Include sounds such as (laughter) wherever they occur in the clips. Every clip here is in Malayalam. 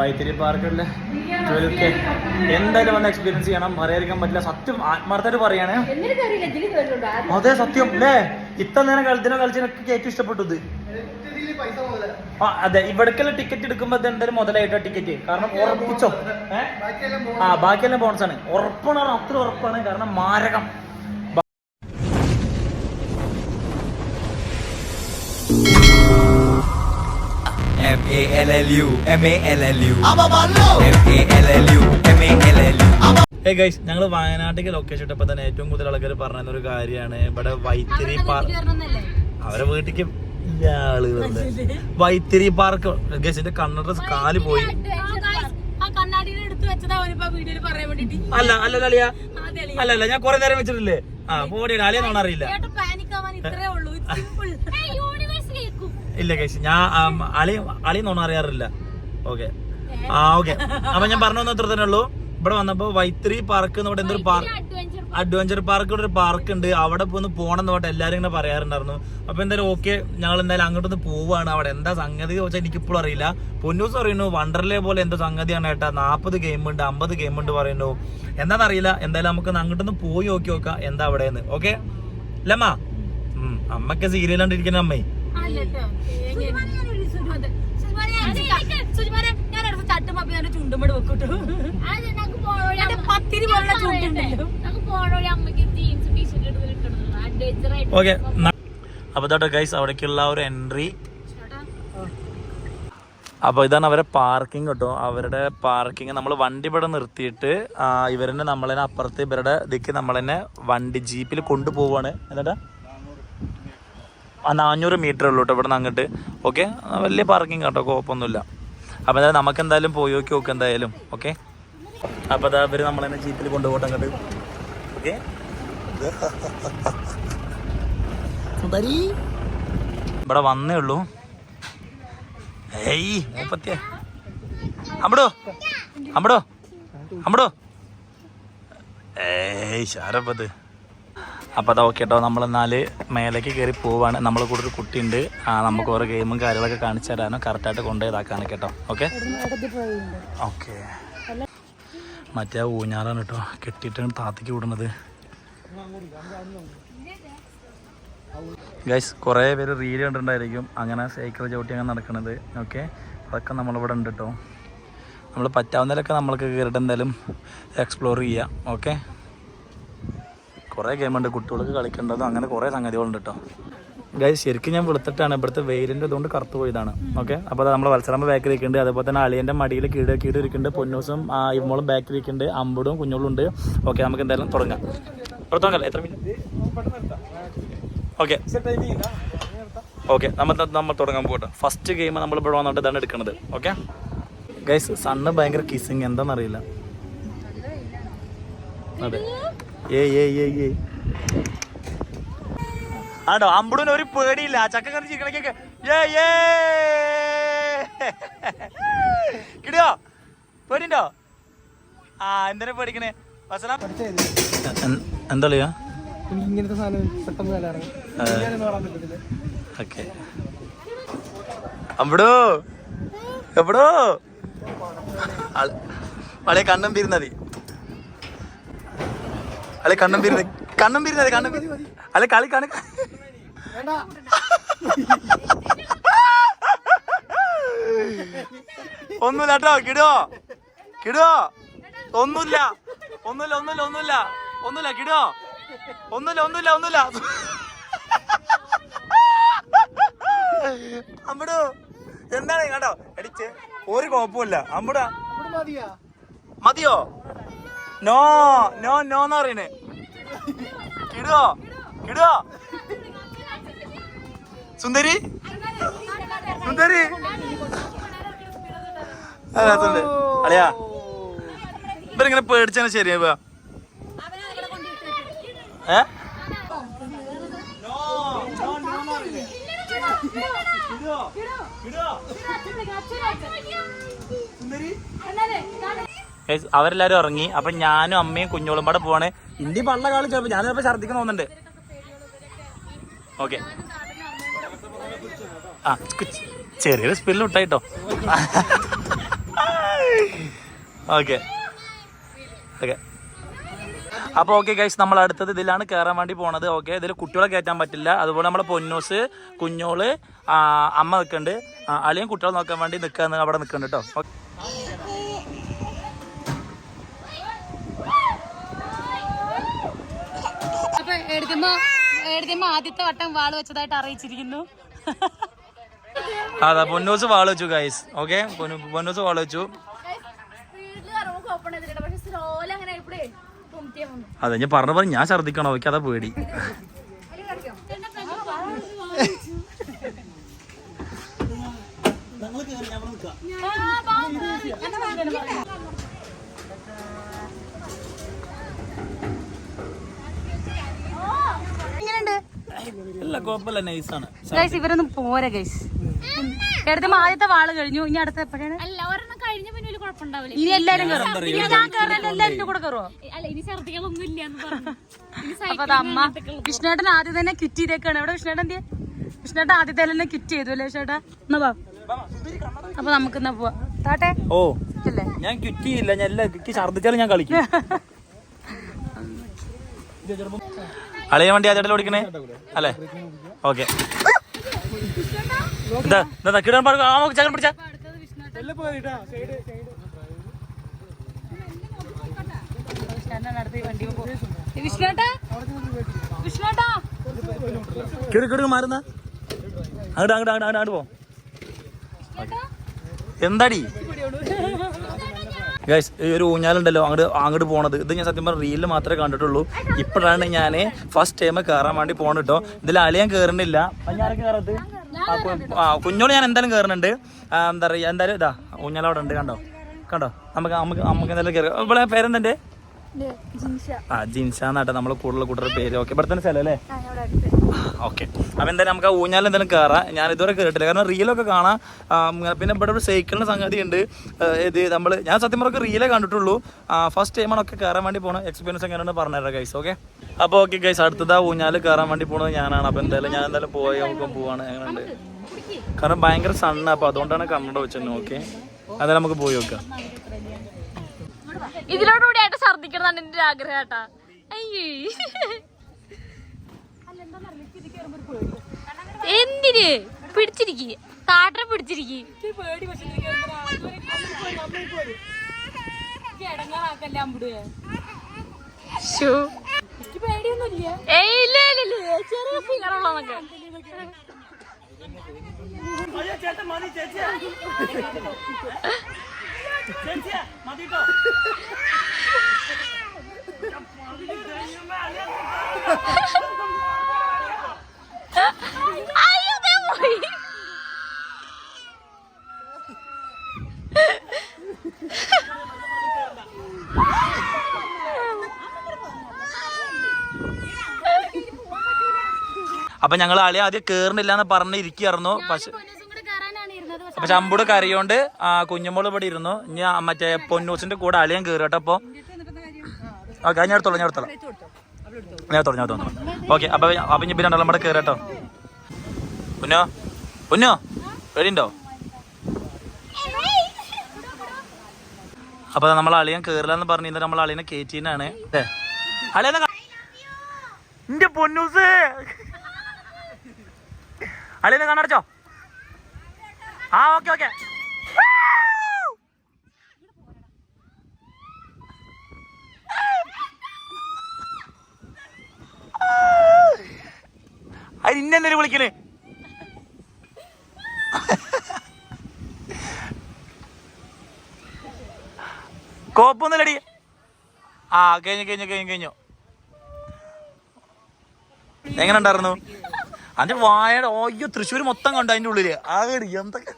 വൈത്തിരി പാർക്കിലെ ട്വൽവ് കെ എന്തായാലും വന്ന് എക്സ്പീരിയൻസ് ചെയ്യണം. അറിയാതിരിക്കാൻ പറ്റില്ല. സത്യം ആത്മാർത്ഥമായിട്ട് പറയാണ്. അതെ സത്യം. അല്ലേ ഇത്ര നേരം കളിച്ചിനോ കളിച്ചിനൊക്കെ ഏറ്റവും ഇഷ്ടപ്പെട്ടത് ആ അതെ. ഇവിടേക്കുള്ള ടിക്കറ്റ് എടുക്കുമ്പോ എന്തായാലും മുതലായിട്ടോ ടിക്കറ്റ് കാരണം ഉറപ്പിച്ചോ? ആ ബാക്കിയെല്ലാം ബോണസ് ആണ്. ഉറപ്പാണ് അത്ര ഉറപ്പാണ്. കാരണം മാരകം. ഏ ഗൈസ് ഞങ്ങൾ വയനാട്ടിലേക്ക് ലൊക്കേഷൻ ഇട്ടപ്പോ തന്നെ ഏറ്റവും കൂടുതൽ ആൾക്കാർ പറഞ്ഞ ഒരു കാര്യമാണ്. ഇവിടെ വൈത്തിരി പാർക്ക് അവരെ വീട്ടിക്ക് ഇയാൾ വെറുതെ. വൈത്തിരി പാർക്ക്. ഗൈസ് എന്റെ കണ്ണട കാൽ പോയി. അല്ല അല്ല അളിയ. അല്ല അല്ല ഞാൻ കുറെ നേരം വെച്ചിട്ടില്ലേ? ആ ബോഡിയുടെ അലിയെന്നാണ് അറിയില്ല. ഇല്ല കേസ് ഞാൻ അളി അളി നോണ അറിയാറില്ല. ഓക്കെ ആ ഓക്കെ അപ്പൊ ഞാൻ പറഞ്ഞു ഇത്ര തന്നെ ഉള്ളൂ. ഇവിടെ വന്നപ്പോ വൈത്തിരി പാർക്ക് എന്ന് പറഞ്ഞ എന്തൊരു പാർക്ക് അഡ്വഞ്ചർ പാർക്ക് ഒരു പാർക്ക് ഉണ്ട്. അവിടെ പോന്ന് പോകണം എന്ന് പറഞ്ഞിട്ട് എല്ലാരും ഇങ്ങനെ പറയാറുണ്ടായിരുന്നു. അപ്പൊ എന്തായാലും ഓക്കെ ഞങ്ങൾ എന്തായാലും അങ്ങോട്ടൊന്ന് പോവാണ്. അവിടെ എന്താ സംഗതി ചോദിച്ചാൽ എനിക്കിപ്പോഴും അറിയില്ല. പൊന്നൂസ് പറയുന്നു വണ്ടർലേ പോലെ എന്തോ സംഗതിയാണ് ഏട്ടാ? നാൽപ്പത് ഗെയിം ഉണ്ട് അമ്പത് ഗെയിം ഉണ്ട് പറയുന്നു. എന്താണെന്നറിയില്ല എന്തായാലും നമുക്ക് അങ്ങോട്ടൊന്ന് പോയി നോക്കി നോക്കാം. എന്താ അവിടെ നിന്ന് ഓക്കെ ലമ്മ അമ്മയ്ക്ക് സീരിയൽ കണ്ടിരിക്കുന്ന അമ്മേ. അല്ലട്ടോ ഞാൻ വെക്കൂട്ടോ പത്തിരി പോലുള്ള ചുണ്ടുണ്ടല്ലോ. ഓക്കെ അപ്പൊ ഇതാട്ടോ ഗൈസ് അവിടേക്കുള്ള ഒരു എൻട്രി അപ്പോൾ ഇതാണ് അവരെ പാർക്കിംഗ് കേട്ടോ അവരുടെ പാർക്കിംഗ് നമ്മൾ വണ്ടി ഇവിടെ നിർത്തിയിട്ട് ഇവരെന്നെ നമ്മളതിനെ അപ്പുറത്ത് ഇവരുടെ ഇതിക്ക് നമ്മളെന്നെ വണ്ടി ജീപ്പിൽ കൊണ്ടുപോവാണ്. എന്നിട്ടാ നാനൂറ് മീറ്റർ ഉള്ളൂ കേട്ടോ ഇവിടെ നിന്ന് അങ്ങോട്ട് ഓക്കെ വലിയ പാർക്കിംഗ് കേട്ടോ കുഴപ്പമൊന്നുമില്ല അപ്പോൾ എന്തായാലും നമുക്ക് എന്തായാലും പോയി നോക്കി നോക്കാം എന്തായാലും. ഓക്കെ അപ്പോൾ അതാ ഇവർ നമ്മളെന്നെ ജീപ്പിൽ കൊണ്ടുപോകട്ടെ അങ്ങോട്ട്. ഓക്കെ ഇവിടെ വന്നേ ഉള്ളൂ. ഏയ് മൂപ്പത്തിയ. അമ്പടോ അമ്പടോ അമ്പടോ ഏയ് ശാരപ്പത് അപ്പോൾ അത് ഓക്കെ കേട്ടോ നമ്മൾ എന്നാൽ മേലേക്ക് കയറി പോവാണ്. നമ്മളെ കൂടെ ഒരു കുട്ടിയുണ്ട്. നമുക്ക് ഓരോ ഗെയിമും കാര്യങ്ങളൊക്കെ കാണിച്ചു തരാനോ കറക്റ്റായിട്ട് കൊണ്ടുപോയതാക്കാണ് കേട്ടോ. ഓക്കെ ഓക്കെ മറ്റേ ഊഞ്ഞാറാണ് കേട്ടോ കെട്ടിയിട്ടാണ് താത്തിക്ക് വിടുന്നത്. ഗൈസ് കുറേ പേര് റീൽ കണ്ടിട്ടുണ്ടായിരിക്കും. അങ്ങനെ സൈക്കിൾ ചവിട്ടി അങ്ങനെ നടക്കുന്നത് ഓക്കെ അതൊക്കെ നമ്മളിവിടെ ഉണ്ട് കേട്ടോ. നമ്മൾ പറ്റാവുന്നതിലൊക്കെ നമ്മൾക്ക് കയറിയിട്ട് എന്തായാലും എക്സ്പ്ലോർ ചെയ്യാം. ഓക്കെ കുറേ ഗെയിമുണ്ട് കുട്ടികൾക്ക് കളിക്കേണ്ടതും അങ്ങനെ കുറേ സംഗതികളുണ്ട് കേട്ടോ ഗൈസ് ശരിക്കും ഞാൻ വെളുത്തിട്ടാണ്. ഇവിടുത്തെ വെയിലിന്റെ ഇതുകൊണ്ട് കറുത്ത് പോയതാണ്. ഓക്കെ അപ്പോൾ നമ്മൾ വത്സരമ്മ ബാക്കിൽ ഇരിക്കുന്നുണ്ട്. അതേപോലെ തന്നെ അളിയന്റെ മടിയിൽ കീട് കീട് ഇരിക്കുന്നുണ്ട്. പൊന്നൂസും ഇമ്മളും ബാക്കിൽ ഇരിക്കുന്നുണ്ട്. അമ്പടും കുഞ്ഞോളും ഉണ്ട്. ഓക്കെ നമുക്ക് എന്തായാലും തുടങ്ങാം. തുടങ്ങാം എത്ര മിനിറ്റ് ഓക്കെ ഓക്കെ നമ്മൾ നമ്മൾ തുടങ്ങാൻ പോകട്ടെ ഫസ്റ്റ് ഗെയിം നമ്മൾ ഇവിടെ വന്നിട്ട് ഇതാണ് എടുക്കുന്നത് ഓക്കെ ഗൈസ് സണ്ണ് ഭയങ്കര കിസിങ് എന്താണെന്നറിയില്ല. അതെ. ഏയ് ഏയ് ഏയ് ഏയ് ആണോ അമ്പുടിന് ഒരു പേടിയില്ല. ചക്ക കറി ചിക്കണക്കൊക്കെ ഏ ഏ കിടിയോ? പേടിണ്ടോ ആ എന്തിനാ പേടിക്കണേ? വസല എന്താ ഇങ്ങനത്തെ സാധനം പെട്ടെന്ന് കലാറങ്ങി ഓക്കെ. അമ്പടോ എവിടോ പഴയ കണ്ണും പിരുന്നതി അല്ലെ കണ്ണം പിരുന്ന കണ്ണം പിരുന്നതി കണ്ണം പിരി അല്ലെ കളി കാണി ഒന്നുമില്ല കേട്ടോ കിടോ. കിടോ. ഒന്നുമില്ല. ഒന്നുമില്ല ഒന്നുമില്ല ഒന്നുമില്ല. ഒന്നുമില്ല കിടോ. ഒന്നുമില്ല ഒന്നുമില്ല ഒന്നുമില്ല. അമ്പടോ. എന്താണ് കേട്ടോ അടിച്ച് ഒരു കുഴപ്പമില്ല അമ്പടാ മതിയാ. മതിയോ? നോ നോ നോ എന്ന് പറയണേ കിടുവോ കിടുവോ സുന്ദരി സുന്ദരി സുന്ദരി അളിയാ. ഇവരിങ്ങനെ പേടിച്ചാണ് ശരിയാവുക ഏ? Guys, അവരെല്ലാരും ഇറങ്ങി അപ്പൊ ഞാനും അമ്മയും കുഞ്ഞോളും പാടെ പോവാണ്. ഇന്ത്യ പള്ള കാലം ചിലപ്പോ ഞാൻ ചിലപ്പോ ഛർദിക്കാൻ തോന്നുന്നുണ്ട്. ഓക്കെ ആ ചെറിയൊരു സ്പീഡിൽ വിട്ടായിട്ടോ ഓക്കെ ഓക്കെ അപ്പോൾ ഓക്കെ ഗൈസ് നമ്മൾ അടുത്തത് ഇതിലാണ് കയറാൻ വേണ്ടി പോണത്. ഓക്കെ ഇതിൽ കുട്ടികളെ കയറ്റാൻ പറ്റില്ല. അതുപോലെ നമ്മളെ പൊന്നൂസ് കുഞ്ഞോൾ അമ്മ നിൽക്കുന്നുണ്ട് അളിയും കുട്ടികളെ നോക്കാൻ വേണ്ടി നിൽക്കാന്ന് അവിടെ നിൽക്കുന്നുണ്ട് കേട്ടോ. എടുക്കുമ്പോ എടുക്കുമ്പോ ആദ്യത്തെ വട്ടം വാൾ വെച്ചതായിട്ട് അറിയിച്ചിരിക്കുന്നു. അതാ പൊന്നൂസ് വാൾ വെച്ചു ഗൈസ് ഓക്കെ പൊന്നൂസ് വാൾ വെച്ചു. അതെ ഞാൻ പറഞ്ഞ പറഞ്ഞു ഞാൻ ഛർദിക്കണോ അതാ പേടി. ഗൈസ് ഇവരൊന്നും പോരാ ഗൈസ് എടുത്തമ്മ ആദ്യത്തെ വാൾ കഴിഞ്ഞു ഇനി അടുത്ത എപ്പോഴാണ്? ഇനി എല്ലാരും കയറും ഇനി ഞാൻ കയറാൻ എല്ലാരും എന്റെ കൂടെ കയറുമോ അല്ല ഇനി ഛർദികളൊന്നും ഇല്ല എന്ന് പറഞ്ഞു. (laughs) ഇനി അപ്പൊ അത് അമ്മ വിഷ്ണുവേട്ടൻ ആദ്യം തന്നെ ക്വിറ്റ് ചെയ്തേക്കാണ്. എവിടെ വിഷ്ണുവേട്ടൻ എന്തിയാ? വിഷ്ണുവേട്ടൻ ആദ്യത്തെ തന്നെ ക്വിറ്റ് ചെയ്തു അല്ലേ ചേട്ടാ എന്നാ വാ. അപ്പൊ നമുക്ക് എന്നാ പോവാ. താട്ടെ? ഓ ഞാൻ ഞാൻ ചെയ്യില്ല. ഞാൻ എല്ലാ എനിക്ക് ഛർദ്ദിച്ചാലും ഞാൻ കളിക്കും. (laughs) അളിയ വണ്ടി ആദ്യമായിട്ട് ഓടിക്കണേ? അല്ലേ? ഓക്കെ. കിടാൻ പാടുക ആ ചകൻ പിടിച്ച. കിടു കിടു മാറുന്ന. അങ്ങോട്ട് അങ്ങോട്ട് അങ്ങോട്ട് അങ്ങോട്ട് പോ. എന്താടി? ഗൈസ് ഈ ഒരു ഊഞ്ഞാലുണ്ടല്ലോ അങ്ങോട്ട് അങ്ങോട്ട് പോണത്. ഇത് ഞാൻ സത്യം പറഞ്ഞാൽ റീലിൽ മാത്രമേ കണ്ടിട്ടുള്ളൂ. ഇപ്പോഴാണ് ഞാൻ ഫസ്റ്റ് ടൈം കയറാൻ വേണ്ടി പോണ കേട്ടോ ഇതിൽ അലയാൻ കയറുന്നില്ല കയറത്ത് ആ, കുഞ്ഞോട് ഞാൻ എന്തായാലും കയറുന്നുണ്ട് എന്താ പറയുക എന്തായാലും ഇതാ ഊഞ്ഞാൽ അവിടെ ഉണ്ട് കണ്ടോ? കണ്ടോ? നമുക്ക് നമുക്ക് നമുക്ക് എന്തായാലും കയറുക ഇവിടെ പേരെന്തേ ആ ജിൻഷ എന്നാട്ടെ നമ്മളെ കൂടുതൽ കൂടുതൽ പേര്. ഓക്കെ ഇവിടെ തന്നെ സ്ഥലം അല്ലേ? ഓക്കെ. അപ്പം എന്തായാലും നമുക്ക് ആ ഊഞ്ഞാൽ എന്തായാലും കയറാം ഞാൻ ഇതുവരെ കേട്ടില്ല കാരണം റീലൊക്കെ കാണാം. പിന്നെ ഇവിടെ ഒരു സൈക്കിളിന്റെ സംഗതി ഉണ്ട് ഇത് നമ്മൾ ഞാൻ സത്യം പറഞ്ഞ റീലേ കണ്ടിട്ടുള്ളൂ. ഫസ്റ്റ് ടൈമാണ് ഒക്കെ കയറാൻ വേണ്ടി പോകണം എക്സ്പീരിയൻസ് എങ്ങനെയാണ് പറഞ്ഞുതരാം ഗൈസ് ഓക്കെ? അപ്പോൾ ഓക്കെ ഗൈസ് അടുത്തത് ആ ഊഞ്ഞാൽ കയറാൻ വേണ്ടി പോകുന്നത് ഞാനാണ്. അപ്പോൾ എന്തായാലും ഞാൻ എന്തായാലും പോയി നമുക്ക് പോവാണ്. എങ്ങനെയുണ്ട്? കാരണം ഭയങ്കര സണ്ണ് അപ്പോൾ അതുകൊണ്ടാണ് കണ്ണട വെച്ചത് ഓക്കെ? അതായത് നമുക്ക് പോയി നോക്കാം. ഇതിലോടുകൂടി ആയിട്ട് ഛർദിക്കണം എന്റെ ഒരു ആഗ്രഹം കേട്ടാ. അയ്യേ. എന്തിന്? പിടിച്ചിരിക്കി. താട്ടം പിടിച്ചിരിക്കി. ചെറിയ (laughs) അയ്യോ ദേ പോയി അപ്പം ഞങ്ങൾ അളി ആദ്യം കേറുന്നില്ല എന്ന് പറഞ്ഞിരിക്കുന്നു പക്ഷെ അപ്പൊ അമ്പൂടെ കരയോണ്ട് ആ കുഞ്ഞുമോൾ ഇവിടെ ഇരുന്നു. ഇനി മറ്റേ പൊന്നൂസിന്റെ കൂടെ അളിയൻ കയറി കേട്ടോ അപ്പൊ. ഓക്കെ ഞാൻ എടുത്തോളാം ഞാൻ എടുത്തോളാം. ഞാൻ എടുത്തോളാം ഞാൻ എടുത്തോളാം. ഓക്കെ അപ്പൊ അപ്പൊ ഇനി പിന്നെ രണ്ടാളും കൂടെ കയറി കേട്ടോ. പൊന്നോ പൊന്നോ പേടിയുണ്ടോ അപ്പൊ നമ്മൾ അളിയൻ കേറില്ല എന്ന് പറഞ്ഞിരുന്നത് നമ്മൾ അളിയനെ കേറ്റീനാണ്. എന്റെ പൊന്നൂസ്. അളിയനെ കണ്ണടച്ചോ. ആ ഓക്കെ ഓക്കെ. അത് ഇന്നെന്തിനു വിളിക്കണേ? (laughs) കോപ്പൊന്നുമില്ലടി. ആ കഴിഞ്ഞു കഴിഞ്ഞു കഴിഞ്ഞു കഴിഞ്ഞു. എങ്ങനെ ഉണ്ടായിരുന്നു? അതിന്റെ വായയുടെ ഓയ്യോ തൃശ്ശൂർ മൊത്തം കണ്ടു അതിന്റെ ഉള്ളിൽ. ആകെ എന്തൊക്കെ?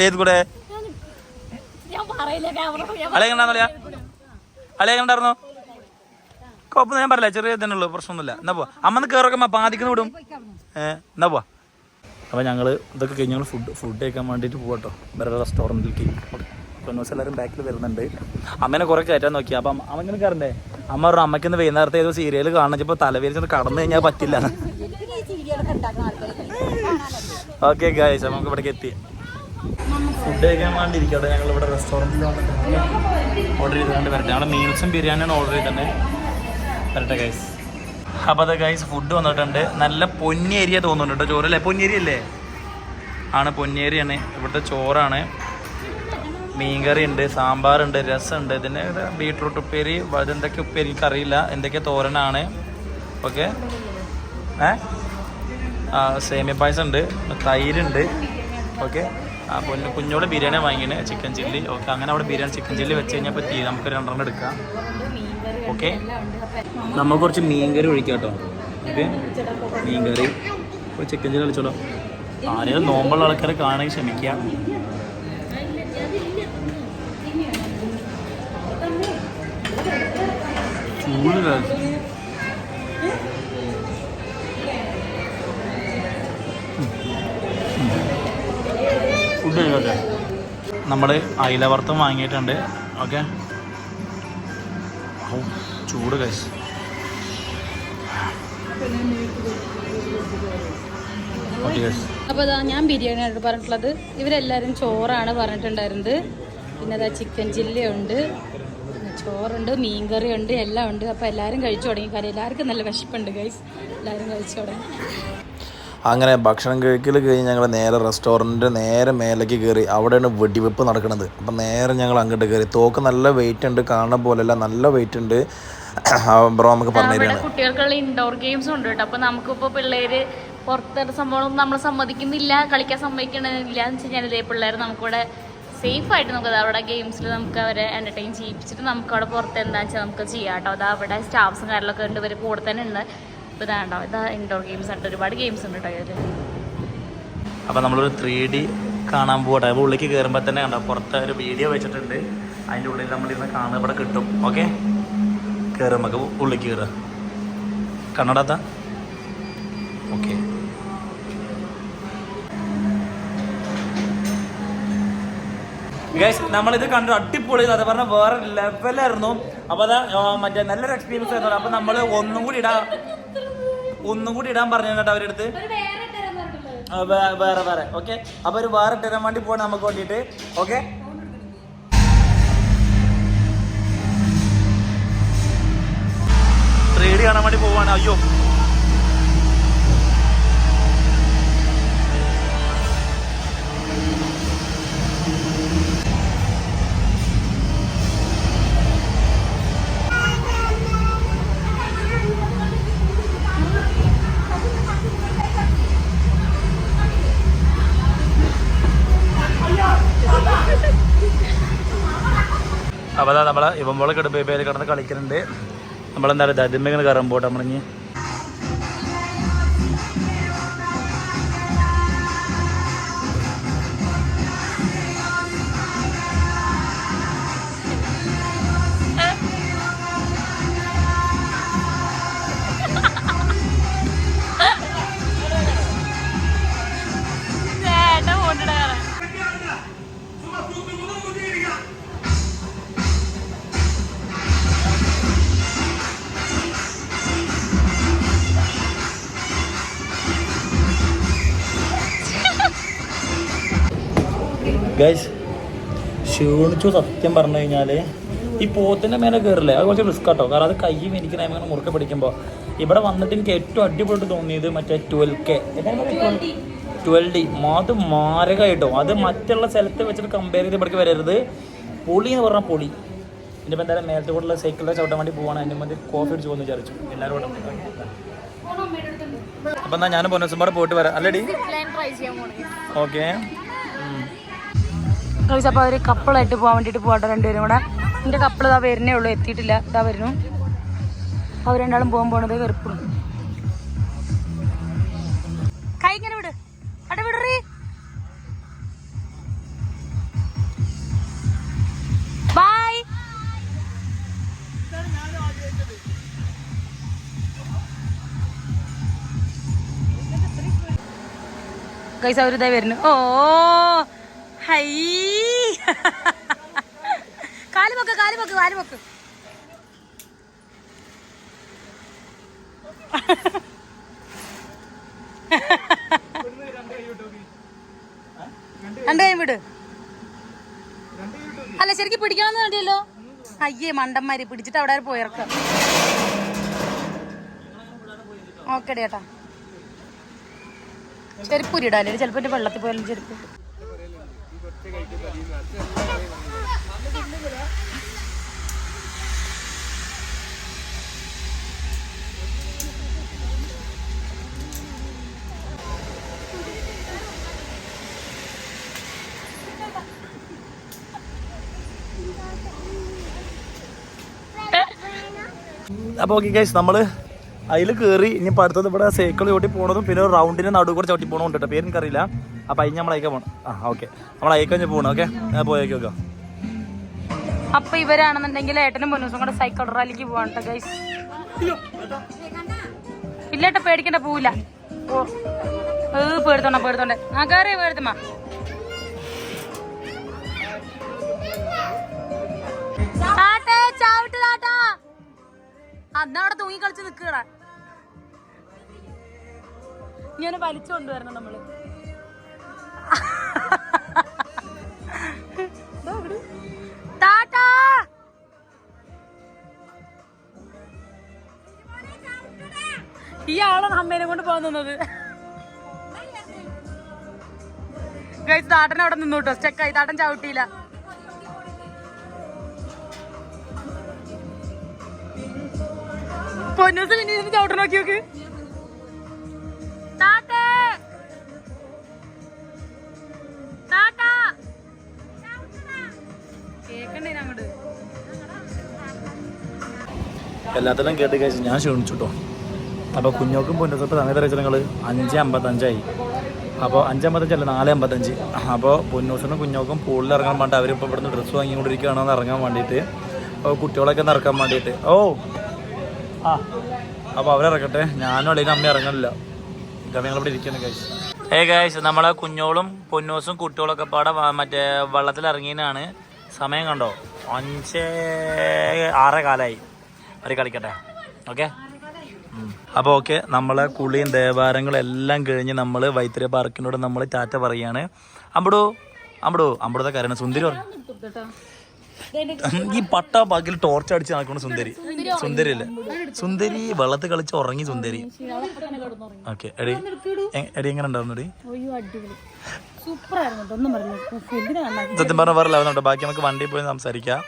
ഏത് കൂടെ? ഞാൻ പറയില്ല ക്യാമറ. കുഴപ്പമൊന്നും ഞാൻ പറയില്ല. ചെറിയ തന്നെ ഉള്ളൂ. പ്രശ്നമൊന്നുമില്ല. എന്നാ പോവാ. അമ്മന്ന് കയറൊക്കെ പാതിക്കുന്ന വിടും. ഏ എന്നാ പോവാ. അപ്പോൾ ഞങ്ങൾ ഇതൊക്കെ കഴിഞ്ഞ് ഞങ്ങൾ ഫുഡ് ഫുഡ് കഴിക്കാൻ വേണ്ടിയിട്ട് പോകട്ടോ വേറെ റെസ്റ്റോറന്റിലേക്ക് കൊന്നോസ് എല്ലാവരും ബാക്കിൽ വരുന്നുണ്ട്. അമ്മേനെ കുറേ കയറ്റാൻ നോക്കി. അപ്പം അമ്മ ഇങ്ങനെ കയറണ്ടേ അമ്മ പറഞ്ഞു അമ്മയ്ക്ക് ഇന്ന് വൈകുന്നേരത്തെ ഏതോ സീരിയൽ കാണാൻ ഇപ്പോൾ തലവേദന കടന്നു കഴിഞ്ഞാൽ പറ്റില്ല. ഓക്കെ ഗായ്സ് നമുക്ക് ഇവിടേക്ക് എത്തി. ഫുഡ് കഴിക്കാൻ വേണ്ടി ഇരിക്കട്ടെ ഞങ്ങൾ ഇവിടെ റെസ്റ്റോറന്റിൽ ഓർഡർ ചെയ്തുകൊണ്ട് വരട്ടെ ഞങ്ങൾ മീൽസും ബിരിയാണിയാണ് ഓർഡർ ചെയ്തിട്ടുണ്ട് വരട്ടെ ഗൈസ് അപ്പോൾ അത് ഗൈസ് ഫുഡ് വന്നിട്ടുണ്ട്. നല്ല പൊന്നിയേരിയ തോന്നുന്നുണ്ട് കേട്ടോ. ചോറല്ലേ? പൊന്നിയേരി അല്ലേ? ആണ് പൊന്നിയേരിയാണ് ഇവിടുത്തെ ചോറാണ്. മീൻകറി ഉണ്ട് സാമ്പാറുണ്ട് രസമുണ്ട്. ഇതിന് ബീട്രൂട്ട് ഉപ്പേരി എന്തൊക്കെ ഉപ്പേരി എനിക്കറിയില്ല. എന്തൊക്കെ തോരനാണ്. ഓക്കെ? ഏ? സേമിയ പായസം ഉണ്ട് തൈരുണ്ട്. ഓക്കെ? ആ പൊന്നു കുഞ്ഞോട് ബിരിയാണി വാങ്ങിയാണ് ചിക്കൻ ചില്ലി. ഓക്കെ അങ്ങനെ അവിടെ ബിരിയാണി ചിക്കൻ ചില്ലി വെച്ച് കഴിഞ്ഞാൽ തീ നമുക്ക് രണ്ടെണ്ണം എടുക്കാം. ഓക്കെ നമ്മൾ കുറച്ച് മീൻകറി ഒഴിക്കാം കേട്ടോ ഓക്കെ മീൻകറി ചിക്കൻ ചില്ലി കളിച്ചോളൂ ആരെയും നോമ്പുള്ള ആൾക്കാരെ കാണാൻ ശ്രമിക്കുക ഫുഡ് കഴിക്കട്ടെ നമ്മൾ അയില വർത്തം വാങ്ങിയിട്ടുണ്ട് ഓക്കെ ചൂട് കഴിച്ച് അപ്പൊ അപ്പോൾ അതാ ഞാൻ ബിരിയാണിയാണ് പറഞ്ഞിട്ടുള്ളത് ഇവരെല്ലാരും ചോറാണ് പറഞ്ഞിട്ടുണ്ടായിരുന്നത്. പിന്നെ അതാ ചിക്കൻ ചില്ലിയുണ്ട് ചോറുണ്ട് മീൻകറി ഉണ്ട് എല്ലാം ഉണ്ട്. അപ്പോൾ എല്ലാരും കഴിച്ചു തുടങ്ങി. കാര്യം എല്ലാവർക്കും നല്ല വിശപ്പുണ്ട് ഗൈസ് എല്ലാരും കഴിച്ചു തുടങ്ങി. അങ്ങനെ ഭക്ഷണം കഴിക്കൽ കഴിഞ്ഞ് ഞങ്ങൾ നേരെ റെസ്റ്റോറന്റ് നേരെ മേലേക്ക് കയറി. അവിടെയാണ് വെടിവെപ്പ് നടക്കുന്നത്. അപ്പം നേരെ ഞങ്ങൾ അങ്ങോട്ട് കയറി. തോക്ക് നല്ല വെയിറ്റ് ഉണ്ട്. കാണുന്ന പോലെയല്ല നല്ല വെയിറ്റ് ഉണ്ട്. ബ്രോ നമുക്ക് പറഞ്ഞു ഇവിടെ കുട്ടികൾക്കുള്ള ഇൻഡോർ ഗെയിംസ് ഉണ്ട് കേട്ടോ. അപ്പൊ നമുക്കിപ്പോൾ പിള്ളേര് പുറത്തെ സംഭവം നമ്മൾ സമ്മതിക്കുന്നില്ല കളിക്കാൻ സമ്മതിക്കണില്ല എന്ന് വെച്ച് കഴിഞ്ഞാൽ പിള്ളേർ നമുക്കിവിടെ സേഫ് ആയിട്ട് നമുക്ക് അവിടെ ഗെയിംസിൽ നമുക്ക് അവരെ എന്റർടൈൻ ചെയ്യിപ്പിച്ചിട്ട് നമുക്ക് അവിടെ പുറത്ത് എന്താ വെച്ചാൽ നമുക്ക് ചെയ്യാം കേട്ടോ. അത് അവിടെ സ്റ്റാഫ്സും കാര്യങ്ങളൊക്കെ ഉണ്ട്. ഇവർ കൂടെ തന്നെ ഉണ്ട്. ഇപ്പൊ ഇതാണ്ടോ ഇതാ ഇൻഡോർ ഗെയിംസ് ഉണ്ട്. ഒരുപാട് ഗെയിംസ് ഉണ്ട് കേട്ടോ അപ്പോൾ നമ്മളൊരു ത്രീ ഡി കാണാൻ പോകട്ടെ അപ്പോൾ ഉള്ളിലേക്ക് കയറുമ്പോൾ തന്നെ കണ്ടോ പുറത്ത് ഒരു വീഡിയോ വെച്ചിട്ടുണ്ട്. അതിന്റെ ഉള്ളിൽ നമ്മളിരുന്ന് കാണുന്ന ഇവിടെ കിട്ടും. ഓക്കെ കയറും നമുക്ക് ഉള്ളിലേക്ക് കയറുക കണ്ണടാത്ത ഓക്കെ നമ്മളിത് കണ്ടു. അടിപൊളി. അത് പറഞ്ഞ വേറെ ലെവലായിരുന്നു അപ്പോൾ അതാ മറ്റേ നല്ലൊരു എക്സ്പീരിയൻസ് ആയിരുന്നു. അപ്പോൾ നമ്മൾ ഒന്നും കൂടി ഇടാം. ഒന്നും കൂടി ഇടാൻ പറഞ്ഞു കേട്ടോ അവരെടുത്ത്? വേറെ വേറെ ഓക്കെ. അപ്പൊ ഒരു വേറെ തരാൻ വേണ്ടി പോകണം നമുക്ക് വേണ്ടിയിട്ട്. ഓക്കെ? ത്രീ ഡി കാണാൻ വേണ്ടി പോവാണ്. അയ്യോ. അപ്പോൾ അതാ നമ്മളെ ഇവമ്പോളെ കിടബേബയിൽ കിടന്ന് കളിക്കുന്നുണ്ട് നമ്മളെന്താ പറയുക അതിന്മേ ഇങ്ങനെ കയറാൻ പോട്ടെ ഗൈസ് ക്ഷീണിച്ചു സത്യം പറഞ്ഞു കഴിഞ്ഞാൽ ഈ പോത്തിന്റെ മേലെ കയറില്ലേ അത് കുറച്ച് റിസ്ക് കേട്ടോ കാരണം അത് കൈ മേടിക്കുന്ന അങ്ങനെ മുറുക്കെ പിടിക്കുമ്പോൾ ഇവിടെ വന്നിട്ട് എനിക്ക് ഏറ്റവും അടിപൊളിയായിട്ട് തോന്നിയത് മറ്റേ ട്വൽവ് കെ ട്വൽവ് ഡി അത് മാരകമായിട്ടോ. അത് മറ്റുള്ള സ്ഥലത്ത് വെച്ചിട്ട് കമ്പയർ ചെയ്ത് ഇവിടേക്ക് വരരുത്. പൊളി എന്ന് പറഞ്ഞാൽ പൊളി. എന്റെ ഇപ്പം എന്തായാലും മേലത്തെ കൂടെയുള്ള സൈക്കിളിൽ ചവിട്ടാൻ വേണ്ടി പോവാണ്. അതിന്റെ മതി കോഫി അടിച്ച് പോകുന്നു വിചാരിച്ചു. എല്ലാവരും കൂടെ അപ്പം എന്നാൽ ഞാൻ പൊന്നസുമ്പാടെ പോയിട്ട് വരാം. അല്ലേടി? ഓക്കെ കഴിച്ച് അപ്പോൾ അവർ കപ്പിളായിട്ട് പോകാൻ വേണ്ടിയിട്ട് പോകട്ടെ രണ്ടുപേരും കൂടെ. എന്റെ കപ്പിൾ ഇതാ വരുന്നേ ഉള്ളൂ എത്തിയിട്ടില്ല. ഇതാ വരുന്നു. അവർ രണ്ടാളും പോകാൻ പോണത് വെറുപ്പും. കൈ ഇങ്ങനെ വിട്. അട വിടറി. ബൈ കൈസ് അവരിതായി വരുന്നു. Oh hi. കാൽ പൊക്ക് കാൽ പൊക്ക് കാൽ പൊക്ക്. രണ്ട് കൈ വിട്. അല്ല ശരിക്കും പിടിക്കണമെന്ന് വേണ്ടിയല്ലോ അയ്യേ മണ്ടന്മാര് പിടിച്ചിട്ട് അവിടെ പോയിറക്ക ഓക്കെ ചേട്ടാ ചെരുപ്പൂരിടാല്ലേ ചിലപ്പോ വെള്ളത്തിൽ പോയാലും ചെരുപ്പ് അപ്പോൾ ഓക്കെ ഗൈസ് നമ്മൾ അതിൽ കയറി ഇനി ഇപ്പം അടുത്തത് ഇവിടെ സൈക്കിൾ ചവിട്ടി പോണതും പിന്നെ റൗണ്ടിന് നടുവ് കൂടെ ചവിട്ടി പോകണം കേട്ടോ പേര് എനിക്കറിയില്ല. അപ്പം അതിന് നമ്മൾ അയക്കാൻ പോകണം ആ ഓക്കെ. നമ്മൾ അയക്കാൻ പോകണം ഓക്കെ? ഞാൻ പോയേക്ക് നോക്കാം. അപ്പൊ ഇവരാണെന്നുണ്ടെങ്കിൽ ഏട്ടനും പൊന്നൂസും കൂടെ സൈക്കിൾ റാലിക്ക് പോവാണ് ഇല്ലേട്ട പേടിക്കണ്ട പോവില്ല ഓ. പേടുത്തോണ്ട പേടുത്തോണ്ടേ ആ കയറി അന്നവിടെ തൂങ്ങി കളിച്ച് നിക്കടാ ഞാൻ വലിച്ചു കൊണ്ടുവരണം നമ്മൾ. അമ്മേനെ കൊണ്ട് പോകാൻ നിന്നത്. ഗൈസ് താട്ടൻ അവിടെ നിന്നു കേട്ടോ സ്റ്റെക്കായി താട്ടൻ ചവിട്ടിയില്ല. പൊന്നൂസ് പിന്നെ ഇരുന്ന് ചവിട്ടൻ നോക്കി നോക്ക്. എല്ലാത്തിലും കേട്ട് കഴിച്ച് ഞാൻ ക്ഷണിച്ചു കേട്ടോ അപ്പോൾ കുഞ്ഞോക്കും പൊന്നസപ്പ് സമയത്ത് വെച്ചാൽ ഞങ്ങൾ അഞ്ച് അമ്പത്തഞ്ചായി. അപ്പോൾ അഞ്ച് അമ്പത്തഞ്ചല്ല നാല് അമ്പത്തഞ്ച്. അപ്പോൾ പൊന്നൂസിനും കുഞ്ഞോക്കും പൂളിൽ ഇറങ്ങാൻ വേണ്ടി അവരിപ്പോൾ ഇവിടുന്ന് ഡ്രസ്സ് വാങ്ങിക്കൊണ്ടിരിക്കുകയാണെന്ന് ഇറങ്ങാൻ വേണ്ടിയിട്ട്. അപ്പോൾ കുട്ടികളൊക്കെ ഒന്ന് ഇറക്കാൻ വേണ്ടിയിട്ട്. ഓ! ആ അപ്പോൾ അവരിറക്കട്ടെ ഞാനും അല്ലെങ്കിൽ അമ്മ ഇറങ്ങണില്ല. ഞങ്ങളിവിടെ ഇരിക്കുന്നു കഴിച്ച് ഏ ഗൈസ് നമ്മളെ കുഞ്ഞോളും പൊന്നൂസും കുട്ടികളൊക്കെ പാടെ മറ്റേ വെള്ളത്തിൽ ഇറങ്ങിയതിനാണ് സമയം കണ്ടോ? അഞ്ച് ആറേ കാലായി. അവർ കളിക്കട്ടെ. ഓക്കെ അപ്പോൾ ഓക്കെ നമ്മളെ കുളിയും ദേവാരങ്ങളും എല്ലാം കഴിഞ്ഞ് നമ്മൾ വൈത്തിരി പാർക്കിനോട് നമ്മൾ ടാറ്റ പറയാണ്. അമ്പടോ അമ്പടോ അമ്പടത്തെ കാര്യമാണ് സുന്ദരി ഈ പട്ട പകിൽ ടോർച്ച് അടിച്ച് നടക്കണം സുന്ദരി. സുന്ദരി അല്ലേ സുന്ദരി വെള്ളത്തിൽ കളിച്ച് ഉറങ്ങി സുന്ദരി. ഓക്കെ എടി എടി എങ്ങനെ ഉണ്ടായിരുന്നു സത്യം പറഞ്ഞ വേറെ ലെവലുണ്ട് ബാക്കി നമുക്ക് വണ്ടിയിൽ പോയി സംസാരിക്കാം.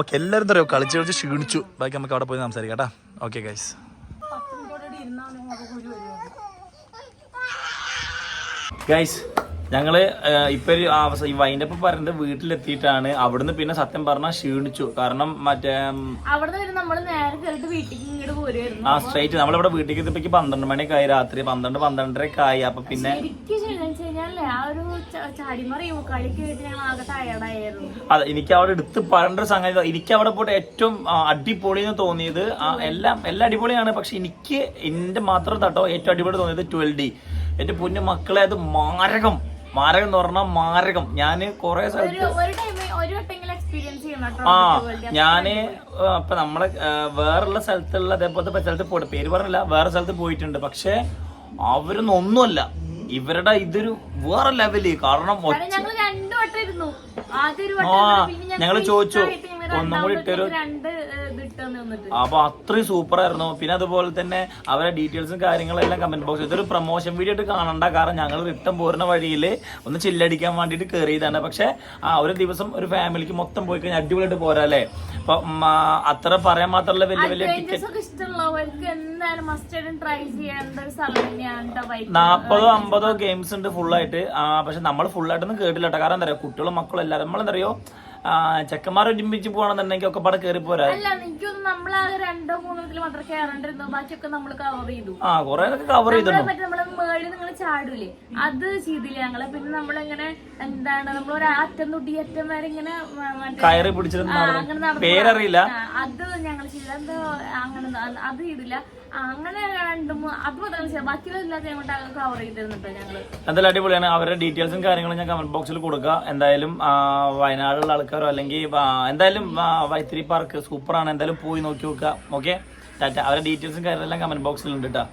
ഓക്കെ എല്ലാവരും തരോ കളിച്ച് കളിച്ച് ക്ഷീണിച്ചു. ബാക്കി നമുക്ക് അവിടെ പോയി സംസാരിക്കാം കേട്ടോ. ഓക്കെ ഗൈസ് ഗൈസ് ഞങ്ങൾ ഇപ്പൊ ഒരു അവസ- ഈ വൈൻഡപ്പ് പറഞ്ഞത് വീട്ടിലെത്തിയിട്ടാണ്. അവിടുന്ന് പിന്നെ സത്യം പറഞ്ഞാൽ ക്ഷീണിച്ചു. കാരണം മറ്റേ ആ സ്ട്രൈറ്റ് നമ്മളിവിടെ വീട്ടിലേക്ക് എത്തിപ്പോ പന്ത്രണ്ട് മണിയൊക്കെ ആയി. രാത്രി പന്ത്രണ്ട് പന്ത്രണ്ടരയൊക്കെ ആയി. അപ്പൊ പിന്നെ അതെ എനിക്ക് അവിടെ എടുത്ത് പറയേണ്ട ഒരു സംഗതി എനിക്ക് അവിടെ പോയിട്ട് ഏറ്റവും അടിപൊളി എന്ന് തോന്നിയത് എല്ലാം എല്ലാം അടിപൊളിയാണ് പക്ഷെ എനിക്ക് എന്റെ മാത്രം തട്ടോ ഏറ്റവും അടിപൊളി തോന്നിയത് ട്വൽവ് ഡി. എന്റെ പൊന്നു മക്കളെ അത് മാരകം. മാരകം എന്ന് പറഞ്ഞാൽ മാരകം. ഞാൻ കുറെ സ്ഥലത്ത് ആ ഞാൻ ഇപ്പൊ നമ്മളെ വേറുള്ള സ്ഥലത്തുള്ള അതേപോലത്തെ പല സ്ഥലത്ത് പോയിട്ട് പേര് പറഞ്ഞില്ല വേറെ സ്ഥലത്ത് പോയിട്ടുണ്ട് പക്ഷെ അവരൊന്നും ഒന്നുമല്ല. ഇവരുടെ ഇതൊരു വേറെ ലെവൽ കാരണം ഞങ്ങൾ ഞങ്ങൾ ചോദിച്ചു, ഒന്നും കൂടി ഇട്ടൊരു- അപ്പൊ അത്രയും സൂപ്പർ ആയിരുന്നു പിന്നെ അതുപോലെ തന്നെ അവരുടെ ഡീറ്റെയിൽസും കാര്യങ്ങളെല്ലാം കമന്റ് ബോക്സ് ഇതൊരു പ്രൊമോഷൻ വീഡിയോ ആയിട്ട് കാണണ്ട. കാരണം ഞങ്ങൾ റിട്ടേൺ പോരുന്ന വഴിയിൽ ഒന്ന് ചില്ലടിക്കാൻ വേണ്ടിയിട്ട് കയറിയതാണ് പക്ഷെ ആ ഒരു ദിവസം ഒരു ഫാമിലിക്ക് മൊത്തം പോയി കഴിഞ്ഞാൽ അടിപൊളിയായിട്ട് പോരാല്ലേ? അപ്പൊ അത്ര പറയാൻ മാത്രമല്ല വലിയ വലിയ നാപ്പതോ അമ്പതോ ഗെയിംസ് ഉണ്ട് ഫുള്ളായിട്ട് പക്ഷെ നമ്മൾ ഫുള്ളായിട്ടൊന്നും കേട്ടില്ല കേട്ടോ കാരണം എന്താ പറയുക കുട്ടികളും മക്കളും എല്ലാവരും നമ്മളെന്താ അറിയോ? ചെക്കന്മാർ ഒരുമിച്ച് പോകണമെന്നുണ്ടെങ്കിൽ ഒക്കെ പാടെ കയറി പോരാ. ആ കുറെ കവർ ചെയ്തിട്ടുണ്ടോ അത് ചെയ്തില്ല ഞങ്ങൾ? പിന്നെ നമ്മളിങ്ങനെ എന്താണ് നമ്മൾ ഒരു അറ്റം തൊട്ടി അറ്റം വരെ ഇങ്ങനെ കയറി പിടിച്ചിരുന്ന പേരറിയില്ല. അത് ഞങ്ങൾ ചെയ്തില്ല എന്തോ അങ്ങനെ അത് അത് ചെയ്തില്ല. അങ്ങനെ എന്തായാലും അടിപൊളിയാണ്. അവരുടെ ഡീറ്റെയിൽസും കാര്യങ്ങളും ഞാൻ കമന്റ് ബോക്സിൽ കൊടുക്കുക എന്തായാലും വയനാടുള്ള ആൾക്കാരോ അല്ലെങ്കിൽ എന്തായാലും വൈത്തിരി പാർക്ക് സൂപ്പറാണ് എന്തായാലും പോയി നോക്കി നോക്കുക. ഓക്കെ അവരുടെ ഡീറ്റെയിൽസും കാര്യങ്ങളെല്ലാം കമന്റ് ബോക്സിൽ ഉണ്ട് കേട്ടോ